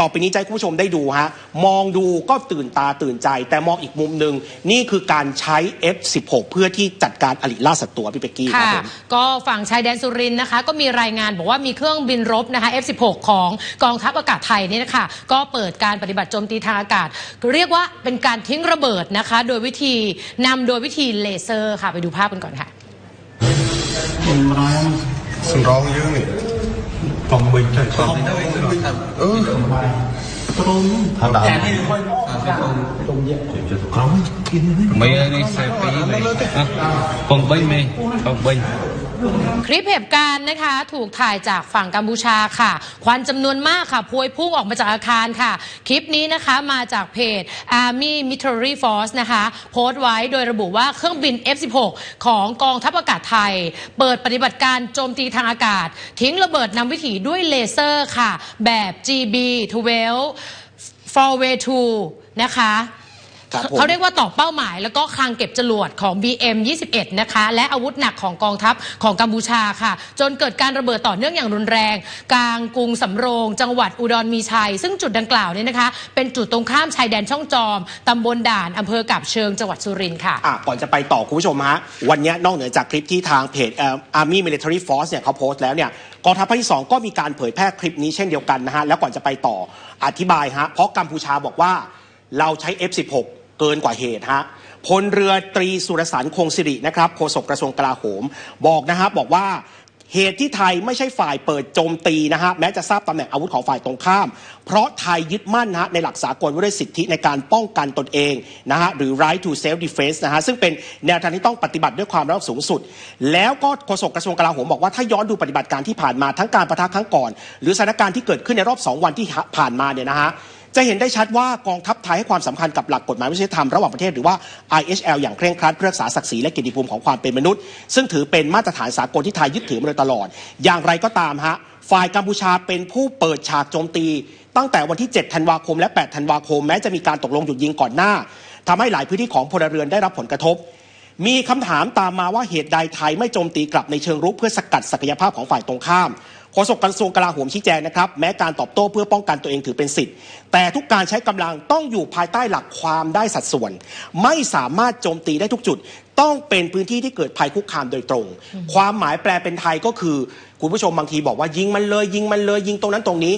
ต่อไปนี้ให้ผู้ชมได้ดูฮะ มองดูก็ตื่นตาตื่นใจ แต่มองอีกมุมหนึ่งนี่คือการใช้ F16 เพื่อที่จัดการอริล่าศัตรูพี่เปกกี้ครับก็ฝั่งชายแดนสุรินนะคะ ก็มีรายงานบอกว่ามีเครื่องบินรบนะคะ F16 ของกองทัพอากาศไทยนี่นะคะก็เปิดการปฏิบัติโจมตีทางอากาศ เรียกว่าเป็นการทิ้งระเบิดนะคะ โดยวิธีนำโดยวิธีเลเซอร์ค่ะไปดูภาพกันก่อนค่ะ มันร้องร้องเยอะเลย កំវិញទៅខំទៅអឺត្រង់ថាដល់តែនេះមិនមកទុំយកត្រង់គៀននេះមេនេះសេពីមេកំបីមេកំបី คลิปเหตุการณ์นะคะ ถูกถ่ายจากฝั่งกัมพูชาค่ะ ควันจำนวนมากค่ะ พวยพุ่งออกมาจากอาคารค่ะ คลิปนี้นะคะมาจากเพจ Army Military Force นะคะ โพสต์ไว้โดยระบุว่าเครื่องบิน F16 ของกองทัพอากาศไทย เปิดปฏิบัติการโจมตีทางอากาศ ทิ้งระเบิดนำวิถีด้วยเลเซอร์ค่ะ แบบ GB12 4 way 2นะคะ ครับผมเขาเรียกว่าตอบเป้าหมาย แล้วก็คลังเก็บจรวดของ BM 21 นะคะ และอาวุธหนักของกองทัพของกัมพูชาค่ะ จนเกิดการระเบิดต่อเนื่องอย่างรุนแรง กลางกรุงสำโรง จังหวัดอุดรมีชัย ซึ่งจุดดังกล่าวเนี่ยนะคะ เป็นจุดตรงข้ามชายแดนช่องจอมตำบลด่านอำเภอกับเชิงจังหวัดสุรินทร์ค่ะ อะก่อนจะไปต่อคุณผู้ชมฮะ วันนี้นอกเหนือจากคลิปที่ทางเพจเอ่อ Army Military Force เนี่ยเขาโพสต์แล้วเนี่ยกองทัพภาคที่ 2 ก็มีการเผยแพร่คลิปนี้เช่นเดียวกันนะฮะ แล้วก่อนจะไปต่ออธิบายฮะ เพราะกัมพูชาบอกว่าเราใช้ F16 เกินกว่าเหตุฮะพลเรือตรีสุรสารคงสิรินะครับโฆษกกระทรวงกลาโหม บอกนะฮะบอกว่าเหตุที่ไทยไม่ใช่ฝ่ายเปิดโจมตีนะฮะแม้จะทราบตำแหน่งอาวุธของฝ่ายตรงข้าม เพราะไทยยึดมั่นนะฮะในหลักสากลว่าด้วยสิทธิในการป้องกันตนเองนะฮะหรือ right to self defense นะฮะซึ่งเป็นแนวทางที่ต้องปฏิบัติด้วยความรับสูงสุด แล้วก็โฆษกกระทรวงกลาโหมบอกว่าถ้าย้อนดูปฏิบัติการที่ผ่านมาทั้งการประทะครั้งก่อน หรือสถานการณ์ที่เกิดขึ้นในรอบ 2 วันที่ผ่านมาเนี่ยนะฮะ จะเห็นได้ชัดว่ากองทัพไทยให้ความสำคัญกับหลักกฎหมายมนุษยธรรมระหว่างประเทศหรือว่า IHL อย่างเคร่งครัดเพื่อรักษาศักดิ์ศรีและเกียรติภูมิของความเป็นมนุษย์ ซึ่งถือเป็นมาตรฐานสากลที่ไทยยึดถือมาโดยตลอด อย่างไรก็ตามฮะฝ่ายกัมพูชาเป็นผู้เปิดฉากโจมตี ตั้งแต่วันที่ 7 ธันวาคมและ 8 ธันวาคม แม้จะมีการตกลงหยุดยิงก่อนหน้าทำให้หลายพื้นที่ของพลเรือนได้รับผลกระทบ มีคำถามตามมาว่าเหตุใดไทยไม่โจมตีกลับในเชิงรุกเพื่อสกัดศักยภาพของฝ่ายตรงข้าม โฆษกกระทรวงกลาโหมชี้แจงนะครับ แม้การตอบโต้เพื่อป้องกันตัวเองถือเป็นสิทธิ์ แต่ทุกการใช้กำลังต้องอยู่ภายใต้หลักความได้สัดส่วน ไม่สามารถโจมตีได้ทุกจุด ต้องเป็นพื้นที่ที่เกิดภัยคุกคามโดยตรง ความหมายแปลเป็นไทยก็คือ คุณผู้ชมบางทีบอกว่ายิงมันเลย ยิงมันเลยยิงตรงนั้นตรงนี้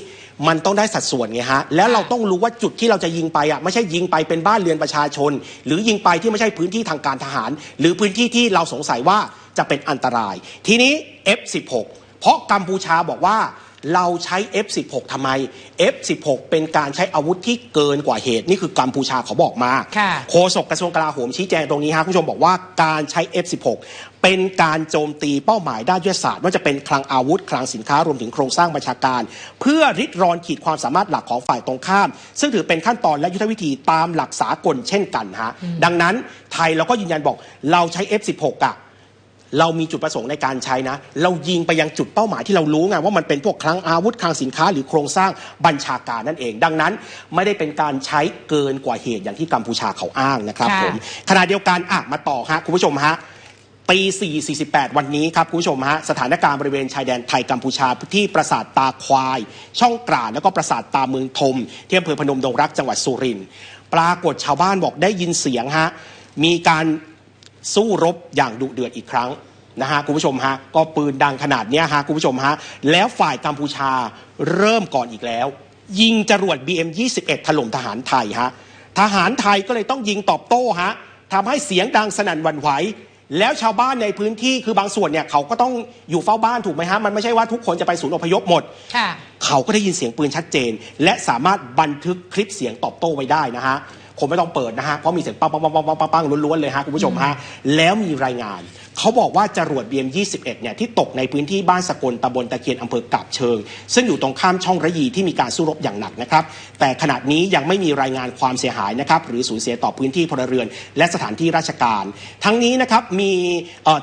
มันต้องได้สัดส่วนไงฮะแล้วเราต้องรู้ว่าจุดที่เราจะยิงไปอะไม่ใช่ยิงไปเป็นบ้านเรือนประชาชน หรือยิงไปที่ไม่ใช่พื้นที่ทางการทหาร หรือพื้นที่ที่เราสงสัยว่าจะเป็นอันตราย ทีนี้ F16 ราะกัมพูชาบอกว่าเราใช้ F16 ทำไม F16 เป็นการใช้อาวุธที่เกินกว่าเหตุ นี่คือกัมพูชาเขาบอกมาค่ะโฆษกกระทรวงกลาโหมชี้แจงตรงนี้ฮะคุณผู้ชมบอกว่าการใช้ F16 เป็นการโจมตีเป้าหมายด้านยุทธศาสตร์ว่าจะเป็นคลังอาวุธ คลังสินค้ารวมถึงโครงสร้างบัญชาการ เพื่อริดรอนขีดความสามารถหลักของฝ่ายตรงข้าม ซึ่งถือเป็นขั้นตอนและยุทธวิธีตามหลักสากลเช่นกันฮะดังนั้นไทยเราก็ยืนยันบอกเราใช้ F16 อะ เรามีจุดประสงค์ในการใช้นะ เรายิงไปยังจุดเป้าหมายที่เรารู้ไงว่ามันเป็นพวกคลังอาวุธคลังสินค้า หรือโครงสร้างบัญชาการนั่นเอง ดังนั้นไม่ได้เป็นการใช้เกินกว่าเหตุอย่างที่กัมพูชาเขาอ้างนะครับค่ะผมขณะเดียวกันอะมาต่อฮะคุณผู้ชมฮะตี4 48 วันนี้ครับคุณผู้ชมฮะสถานการณ์บริเวณชายแดนไทยกัมพูชาที่ปราสาทตาควาย ช่องกราดแล้วก็ปราสาทตาเมืองทมที่อำเภอพนมดงรักจังหวัดสุรินทร์ปรากฏชาวบ้านบอกได้ยินเสียงฮะมีการ สู้รบอย่างดุเดือดอีกครั้งนะฮะคุณผู้ชมฮะก็ปืนดังขนาดเนี้ยฮะคุณผู้ชมฮะแล้วฝ่ายกัมพูชาเริ่มก่อนอีกแล้ว ยิงจรวด BM 21 ถล่มทหารไทยฮะทหารไทยก็เลยต้องยิงตอบโต้ฮะทำให้เสียงดังสนั่นหวั่นไหวแล้วชาวบ้านในพื้นที่คือบางส่วนเนี่ยเขาก็ต้องอยู่เฝ้าบ้านถูกไหมฮะมันไม่ใช่ว่าทุกคนจะไปศูนย์อพยพหมดค่ะเขาก็ได้ยินเสียงปืนชัดเจน และสามารถบันทึกคลิปเสียงตอบโต้ไว้ได้นะฮะ คงไม่ต้องเปิดนะฮะเพราะมีเสียงปังปังปังปังปังปังปังล้วนๆเลยฮะคุณผู้ชมฮะแล้วมีรายงานเขาบอกว่าจรวด BM 21 เนี่ยที่ตกในพื้นที่บ้านสกลตำบลตะเคียนอำเภอกาบเชิง ซึ่งอยู่ตรงข้ามช่องระยีที่มีการสู้รบอย่างหนักนะครับแต่ขณะนี้ยังไม่มีรายงานความเสียหายนะครับหรือสูญเสียต่อพื้นที่พลเรือน และสถานที่ราชการ ทั้งนี้นะครับมี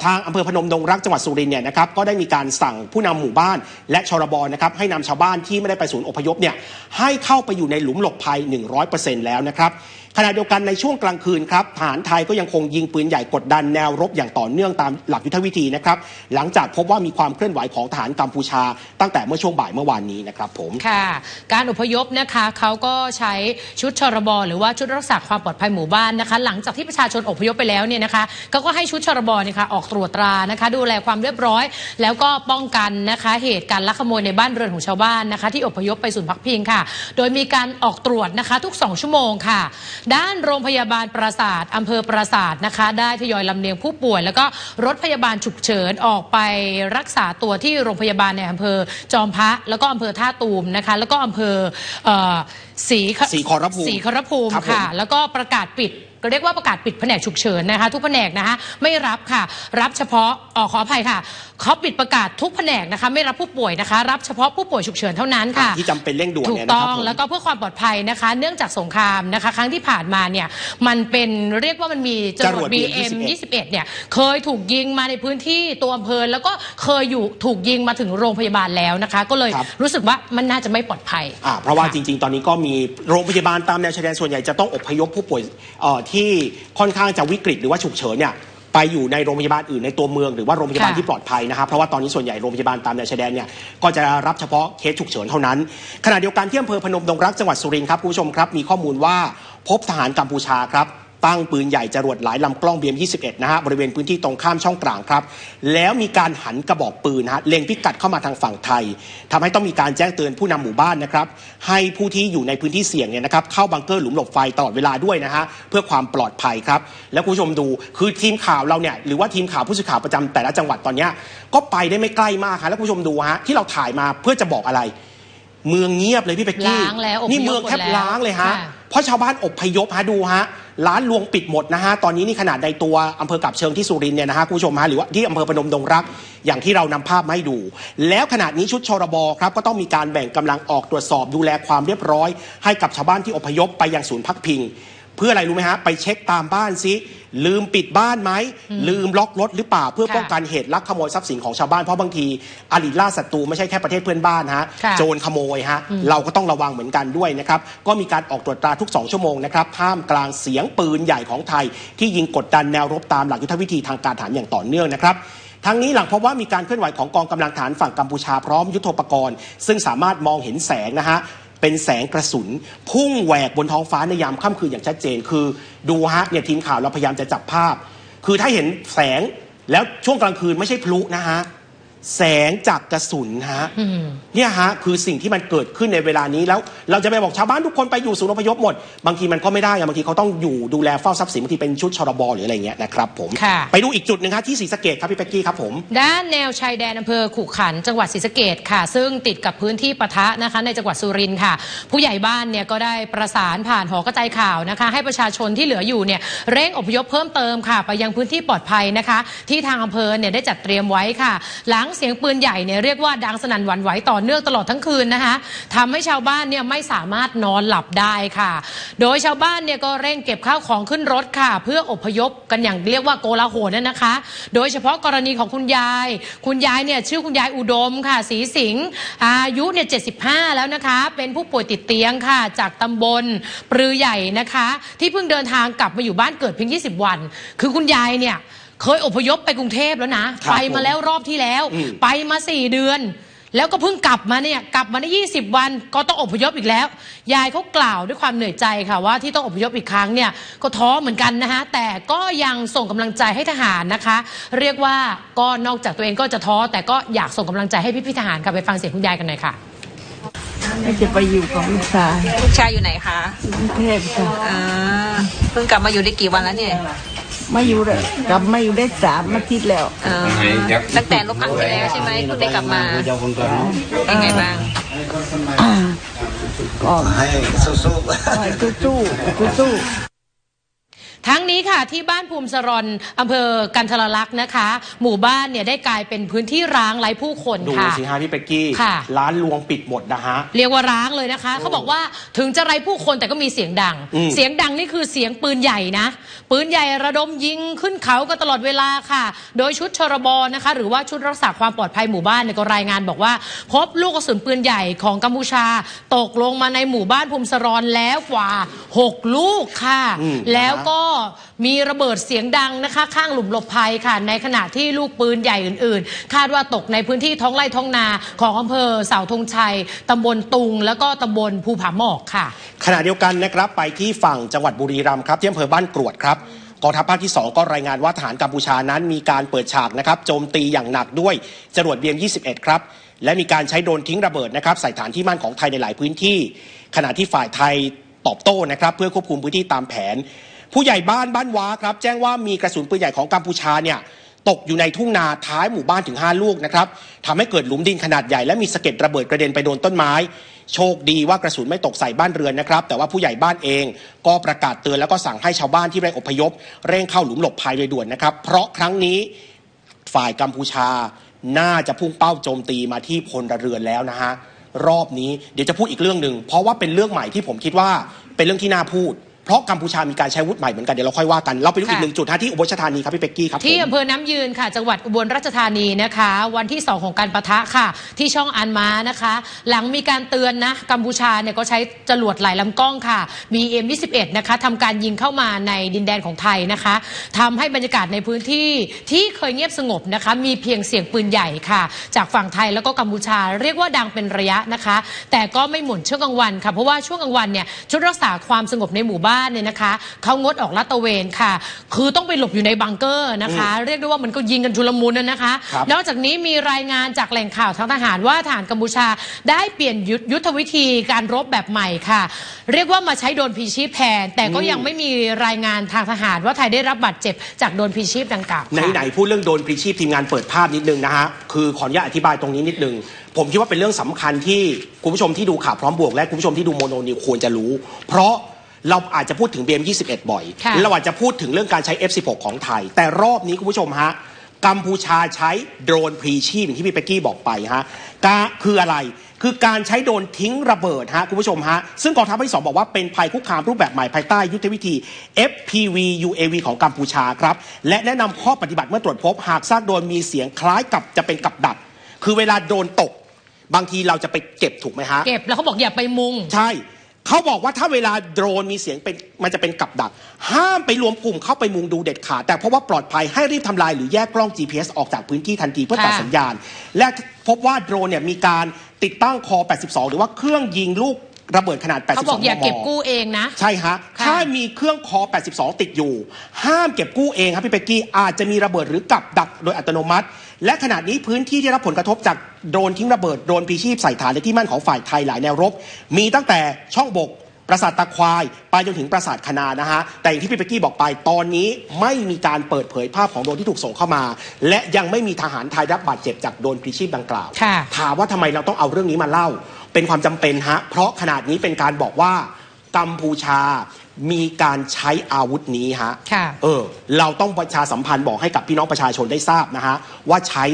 ทางอำเภอพนมดงรักจังหวัดสุรินทร์เนี่ยนะครับก็ได้มีการสั่งผู้นำหมู่บ้าน และชรบนะครับให้นำชาวบ้านที่ไม่ได้ไปศูนย์อพยพเนี่ยให้เข้าไปอยู่ในหลุมหลบภัย 100%แล้วนะครับ ขณะเดียวกันในช่วงกลางคืนครับทหารไทยก็ยังคงยิงปืนใหญ่กดดันแนวรบอย่างต่อเนื่องตามหลักยุทธวิธีนะครับ หลังจากพบว่ามีความเคลื่อนไหวของทหารกัมพูชา ตั้งแต่เมื่อช่วงบ่ายเมื่อวานนี้นะครับผมค่ะ การอพยพนะคะเขาก็ใช้ชุดชรบหรือว่าชุดรักษาความปลอดภัยหมู่บ้านนะคะ หลังจากที่ประชาชนอพยพไปแล้วเนี่ยนะคะเขาก็ให้ชุดชรบเนี่ยค่ะออกตรวจตรานะคะ ดูแลความเรียบร้อย แล้วก็ป้องกันนะคะ เหตุการณ์ลักขโมยในบ้านเรือนของชาวบ้านนะคะ ที่อพยพไปศูนย์พักพิงค่ะ โดยมีการออกตรวจนะคะทุก 2 ชั่วโมงค่ะด้านโรงพยาบาลปราศาสตร์อำเภอปราศาสตร์นะคะ ได้ทยอยลำเลียงผู้ป่วย แล้วก็รถพยาบาลฉุกเฉินออกไปรักษาตัวที่โรงพยาบาลในอำเภอจอมพระแล้วก็อำเภอท่าตูมนะคะ แล้วก็อำเภอเอ่อศรีศรีขอรภูมิศรีขอรภูมิครับผม ค่ะ แล้วก็ประกาศปิดก็เรียกว่าประกาศปิดแผนกฉุกเฉินนะคะ ทุกแผนกนะคะไม่รับค่ะ รับเฉพาะออขออภัยค่ะเขาปิดประกาศทุกแผนกนะคะ ไม่รับผู้ป่วยนะคะ รับเฉพาะผู้ป่วยฉุกเฉินเท่านั้นค่ะ ที่จำเป็นเร่งด่วนถูเนี่กยนะต้คอรับงผมแล้วก็เพื่อความปลอดภัยนะคะ เนื่องจากสงครามนะคะ ครั้งที่ผ่านมาเนี่ยมันเป็นเรียกว่ามันมีจรวด BM 21เนี่ยเคยถูกยิงมาในพื้นที่ตัวอำเภอแล้วก็เคยอยู่ถูกยิงมาถึงโรงพยาบาลแล้วนะคะ ก็เลยครับ รู้สึกว่ามันน่าจะไม่ปลอดภัย อ่าเพราะว่าค่จริง ๆ ตอนนี้ก็มีโรงพยาบาลตามแนวชายแดนส่วนใหญ่จะต้องอพยพผู้ป่วยเอ่อที่ค่อนข้างจะวิกฤตหรือว่าฉุกเฉินเนี่ยไปอยู่ในโรงพยาบาลอื่นในตัวเมืองหรือว่าโรงพยาบาลค่ะที่ปลอดภัยนะครับเพราะว่าตอนนี้ส่วนใหญ่โรงพยาบาลตามแนวชายแดนเนี่ยก็จะรับเฉพาะเคสฉุกเฉินเท่านั้น ขณะเดียวกันที่อำเภอพนมดงรักจังหวัดสุรินทร์ครับคุณผู้ชมครับมีข้อมูลว่าพบทหารกัมพูชาครับ ตั้งปืนใหญ่จรวดหลายลำกล้อง BM21 นะฮะบริเวณพื้นที่ตรงข้ามช่องกลางครับ แล้วมีการหันกระบอกปืนนะฮะเล็งพิกัดเข้ามาทางฝั่งไทยทำให้ต้องมีการแจ้งเตือนผู้นำหมู่บ้านนะครับ ให้ผู้ที่อยู่ในพื้นที่เสี่ยงเนี่ยนะครับเข้าบังเกอร์หลุมหลบไฟตลอดเวลาด้วยนะฮะเพื่อความปลอดภัยครับ แล้วคุณผู้ชมดูคือทีมข่าวเราเนี่ยหรือว่าทีมข่าวผู้สื่อข่าวประจำแต่ละจังหวัดตอนเนี้ยก็ไปได้ไม่ใกล้มากครับแล้วคุณผู้ชมดูฮะที่เราถ่ายมาเพื่อจะบอกอะไร เมืองเงียบเลยพี่เป็กกี้ล้างแล้วอพยพนี่เมืองแทบหมดแล้วล้างเลยฮะค่ะเพราะชาวบ้านอบพยพฮะดูฮะ ร้านรวงปิดหมดนะฮะตอนนี้นี่ขนาดในตัวอำเภอกับเชิงที่สุรินเนี่ยนะฮะคุณผู้ชมฮะหรือว่าที่อำเภอพนมดงรัก อย่างที่เรานำภาพมาให้ดู แล้วขนาดนี้ชุดชรบครับก็ต้องมีการแบ่งกำลังออกตรวจสอบดูแลความเรียบร้อย ให้กับชาวบ้านที่อพยพไปยังศูนย์พักพิง เพื่ออะไรรู้ไหมฮะ ไปเช็คตามบ้านซิ ลืมปิดบ้านไหม ลืมล็อกรถหรือเปล่า เพื่อค่ะป้องกันเหตุลักขโมยทรัพย์สินของชาวบ้านเพราะบางทีอริล่าศัตรูไม่ใช่แค่ประเทศเพื่อนบ้านฮะค่ะโจรขโมยฮะเราก็ต้องระวังเหมือนกันด้วยนะครับ ก็มีการออกตรวจตราทุก 2 ชั่วโมงนะครับท่ามกลางเสียงปืนใหญ่ของไทย ที่ยิงกดดันแนวรบตามหลักยุทธวิธีทางการทหารอย่างต่อเนื่องนะครับทั้งนี้หลังพบว่ามีการเคลื่อนไหวของกองกำลังทหารฝั่งกัมพูชาพร้อมยุทโธปกรณ์ ซึ่งสามารถมองเห็นแสงนะฮะ เป็นแสงกระสุน พุ่งแหวกบนท้องฟ้าในยามค่ำคืนอย่างชัดเจน คือดูฮะเนี่ยทีมข่าวเราพยายามจะจับภาพ คือถ้าเห็นแสงแล้วช่วงกลางคืนไม่ใช่พลุนะฮะ แสงจากกระสุนฮะเนี่ยฮะคือสิ่งที่มันเกิดขึ้นในเวลานี้แล้ว เราจะไปบอกชาวบ้านทุกคนไปอยู่ศูนย์อพยพหมด บางทีมันก็ไม่ได้อะบางทีเขาต้องอยู่ดูแลเฝ้าทรัพย์สินบางทีเป็นชุดชรบหรืออะไรเงี้ยนะครับผมค่ะไปดูอีกจุดหนึ่งฮะที่ศรีสะเกดครับพี่เป็กกี้ครับผม ด้านแนวชายแดนอำเภอขุขันธ์จังหวัดศรีสะเกดค่ะ ซึ่งติดกับพื้นที่ปะทะนะคะ ในจังหวัดสุรินทร์ค่ะ ผู้ใหญ่บ้านเนี่ยก็ได้ประสานผ่านหอกระจายข่าวนะคะ ให้ประชาชนที่เหลืออยู่เนี่ยเร่งอพยพเพิ่มเติมค่ะ ไปยังพื้นที่ปลอดภัยนะคะ ที่ทางอำเภอเนี่ยได้จัดเตรียมไว้ค่ะ หลังเสียงปืนใหญ่เนี่ยเรียกว่าดังสนั่นหวั่นไหวต่อเนื่องตลอดทั้งคืนนะคะทำให้ชาวบ้านเนี่ยไม่สามารถนอนหลับได้ค่ะ โดยชาวบ้านเนี่ยก็เร่งเก็บข้าวของขึ้นรถค่ะ เพื่ออพยพกันอย่างเรียกว่าโกลาหลนั่นนะคะ โดยเฉพาะกรณีของคุณยาย คุณยายเนี่ยชื่อคุณยายอุดมค่ะศรีสิงอายุเนี่ย75 แล้วนะคะ เป็นผู้ป่วยติดเตียงค่ะ จากตำบลปรือใหญ่นะคะ ที่เพิ่งเดินทางกลับมาอยู่บ้านเกิดเพียง 20 วัน คือคุณยายเนี่ย เคยอพยพไปกรุงเทพแล้วนะครับไปมาแล้วรอบที่แล้วอืมไปมา4เดือน แล้วก็เพิ่งกลับมาเนี่ยกลับมาได้20 วันก็ต้องอพยพอีกแล้ว ยายเขากล่าวด้วยความเหนื่อยใจค่ะว่าที่ต้องอพยพอีกครั้งเนี่ยก็ท้อเหมือนกันนะคะแต่ก็ยังส่งกำลังใจให้ทหารนะคะ เรียกว่าก็นอกจากตัวเองก็จะท้อแต่ก็อยากส่งกำลังใจให้พี่ๆทหารค่ะไปฟังเสียงคุณยายกันหน่อยค่ะไม่จะไปอยู่กับลูกชายลูกชายอยู่ไหนคะกรุงเทพค่ะอ่าเพิ่งกลับมาอยู่ได้กี่วันแล้วเนี่ย มาอยู่เลยกลับมาอยู่ได้สามอาทิตย์แล้วเออตั้งแต่ลบครั้งที่แล้วใช่ไหมเพิ่งได้กลับมา เป็นไงบ้าง ก็ให้สู้ให้สู้สู้สู้สู้ ทั้งนี้ค่ะที่บ้านภูมิสรนอำเภอกันทรลักษณ์นะคะ หมู่บ้านเนี่ยได้กลายเป็นพื้นที่ร้างไร้ผู้คนดูค่ะ สิฮะพี่เป็กกี้ค่ะ ร้านรวงปิดหมดนะฮะ เรียกว่าร้างเลยนะคะ เขาบอกว่าถึงจะไร้ผู้คนแต่ก็มีเสียงดัง อืม เสียงดังนี่คือเสียงปืนใหญ่นะ ปืนใหญ่ระดมยิงขึ้นเขากันตลอดเวลาค่ะ โดยชุดชรบนะคะ หรือว่าชุดรักษาความปลอดภัยหมู่บ้านเนี่ยก็รายงานบอกว่า พบลูกกระสุนปืนใหญ่ของกัมพูชา ตกลงมาในหมู่บ้านภูมิสรอนแล้วกว่า 6 ลูกค่ะ อืม แล้วก็มีระเบิดเสียงดังนะคะ ข้างหลุมหลบภัยค่ะ ในขณะที่ลูกปืนใหญ่อื่นๆ คาดว่าตกในพื้นที่ท้องไร่ท้องนาของอำเภอเสาธงชัยตำบลตุง แล้วก็ตำบลภูผาหมอกค่ะ ขณะเดียวกันนะครับไปที่ฝั่งจังหวัดบุรีรัมย์ครับที่อำเภอบ้านกรวดครับกองทัพภาคที่ 2 ก็รายงานว่าทหารกัมพูชานั้นมีการเปิดฉากนะครับโจมตีอย่างหนักด้วยจรวดเบียม 21 ครับ และมีการใช้โดรนทิ้งระเบิดนะครับใส่ฐานที่มั่นของไทยในหลายพื้นที่ ขณะที่ฝ่ายไทยตอบโต้นะครับ เพื่อควบคุมพื้นที่ตามแผน ผู้ใหญ่บ้านบ้านว้าครับแจ้งว่ามีกระสุนปืนใหญ่ของกัมพูชาเนี่ยตกอยู่ในทุ่งนาท้ายหมู่บ้านถึง 5 ลูกนะครับทำให้เกิดหลุมดินขนาดใหญ่และมีสะเก็ดระเบิดกระเด็นไปโดนต้นไม้ โชคดีว่ากระสุนไม่ตกใส่บ้านเรือนนะครับ แต่ว่าผู้ใหญ่บ้านเองก็ประกาศเตือนแล้วก็สั่งให้ชาวบ้านที่ได้อพยพ เร่งเข้าหลุมหลบภัยโดยด่วนนะครับ เพราะครั้งนี้ฝ่ายกัมพูชาน่าจะพุ่งเป้าโจมตีมาที่พลเรือนแล้วนะฮะรอบนี้เดี๋ยวจะพูดอีกเรื่องหนึ่งเพราะว่าเป็นเรื่องใหม่ที่ผมคิดว่าเป็นเรื่องที่น่าพูด เพราะกัมพูชามีการใช้อาวุธใหม่เหมือนกันเดี๋ยวเราค่อยว่ากันเราไปดูอีกค่ะหนึ่งจุดฮะที่อุบลราชธานีครับพี่เป็กกี้ครับที่ผมอำเภอน้ำยืนค่ะ จังหวัดอุบลราชธานีนะคะ วันที่ 2 ของการประทะค่ะ ที่ช่องอันม้านะคะ หลังมีการเตือนนะกัมพูชาเนี่ยก็ใช้จรวดหลายลำกล้องค่ะ มี M21 นะคะทำการยิงเข้ามาในดินแดนของไทยนะคะทำให้บรรยากาศในพื้นที่ที่เคยเงียบสงบนะคะ มีเพียงเสียงปืนใหญ่ค่ะ จากฝั่งไทยแล้วก็กัมพูชาเรียกว่าดังเป็นระยะนะคะ แต่ก็ไม่หมุนช่วงกลางวันค่ะเพราะว่าช่วงกลางวันเนี่ยชุดรักษาความสงบในหมู่บ้านเนี่ยนะคะเขางดออกลาดตระเวนค่ะ คือต้องไปหลบอยู่ในบังเกอร์นะคะ เรียกได้ว่ามันก็ยิงกันชุลมุนนะนะคะครับนอกจากนี้มีรายงานจากแหล่งข่าวทางทหารว่าทหารกัมพูชาได้เปลี่ยนยุทธยุทธวิธีการรบแบบใหม่ค่ะ เรียกว่ามาใช้โดรนพีชีพแทนแต่ก็ยังไม่มีรายงานทางทหารว่าไทยได้รับบาดเจ็บจากโดรนพีชีพดังกล่าวค่ะ ไหนๆพูดเรื่องโดนพรีชีพทีมงานเปิดภาพนิดนึงนะฮะคือขออนุญาตอธิบายตรงนี้นิดนึง ผมคิดว่าเป็นเรื่องสำคัญที่คุณผู้ชมที่ดูข่าวพร้อมบวก และคุณผู้ชมที่ดูโมโนนิวควรจะรู้ เพราะ เราอาจจะพูดถึง BM21 บ่อย ค่ะ เราอาจจะพูดถึงเรื่องการใช้ F16 ของไทย แต่รอบนี้คุณผู้ชมฮะ กัมพูชาใช้โดรนพรีชีพอย่างที่พี่เป๊กกี้บอกไปฮะกาคืออะไร คือการใช้โดรนทิ้งระเบิดฮะคุณผู้ชมฮะ ซึ่งกองทัพภาคที่สองบอกว่าเป็นภัยคุกคามรูปแบบใหม่ภายใต้ยุทธวิธี FPV UAV ของกัมพูชาครับ และแนะนำข้อปฏิบัติเมื่อตรวจพบหากซากโดรนมีเสียงคล้ายกับจะเป็นกับดัก คือเวลาโดรนตก บางทีเราจะไปเก็บถูกไหมฮะ เก็บแล้วเขาบอกอย่าไปมุง ใช่ เขาบอกว่าถ้าเวลาโดรนมีเสียงเป็นมันจะเป็นกับดัก ห้ามไปรวมกลุ่มเข้าไปมุงดูเด็ดขาด แต่เพราะว่าปลอดภัยให้รีบทำลายหรือแยกกล้อง GPS ออกจากพื้นที่ทันทีเพื่อตัดค่ะสัญญาณ และพบว่าโดรนเนี่ยมีการติดตั้งคอ 82 หรือว่าเครื่องยิงลูกระเบิดขนาด 82 เขาบอกอย่าเก็บมมกู้เองนะ ใช่ฮะค่ะถ้ามีเครื่องคอ 82 ติดอยู่ ห้ามเก็บกู้เองครับพี่เป๊กกี้ อาจจะมีระเบิดหรือกับดักโดยอัตโนมัติและขณะนี้พื้นที่ที่รับผลกระทบจากโดรนทิ้งระเบิดโดรนพลีชีพใส่ฐานในที่มั่นของฝ่ายไทยหลายแนวรบ มีตั้งแต่ช่องบกปราสาทตะควาย ไปจนถึงปราสาทคณานะฮะ แต่อย่างที่พี่เป๊กกี้บอกไปตอนนี้ไม่มีการเปิดเผยภาพของโดรนที่ถูกส่งเข้ามา และยังไม่มีทหารไทยรับบาดเจ็บจากโดรนพลีชีพดังกล่าวค่ะถามว่าทำไมเราต้องเอาเรื่องนี้มาเล่า เป็นความจำเป็นฮะ เพราะขนาดนี้เป็นการบอกว่ากัมพูชา มีการใช้อาวุธนี้ฮะค่ะเออ เราต้องประชาสัมพันธ์บอกให้กับพี่น้องประชาชนได้ทราบนะฮะว่าใช้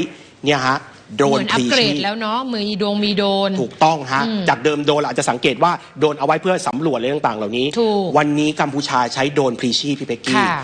เนี่ยฮะโดรเหนมือนอัพปลีเกรชีดพแล้วเนาะมือดวงมีโดรนถูกต้องฮะอืมจากเดิมโดรนเราอาจจะสังเกตว่าโดรนเอาไว้เพื่อสำรวจอะไรต่างๆ เหล่านี้ถูกวันนี้กัมพูชาใช้โดรนพลีชีพพี่เป๊กกี้ค่ะ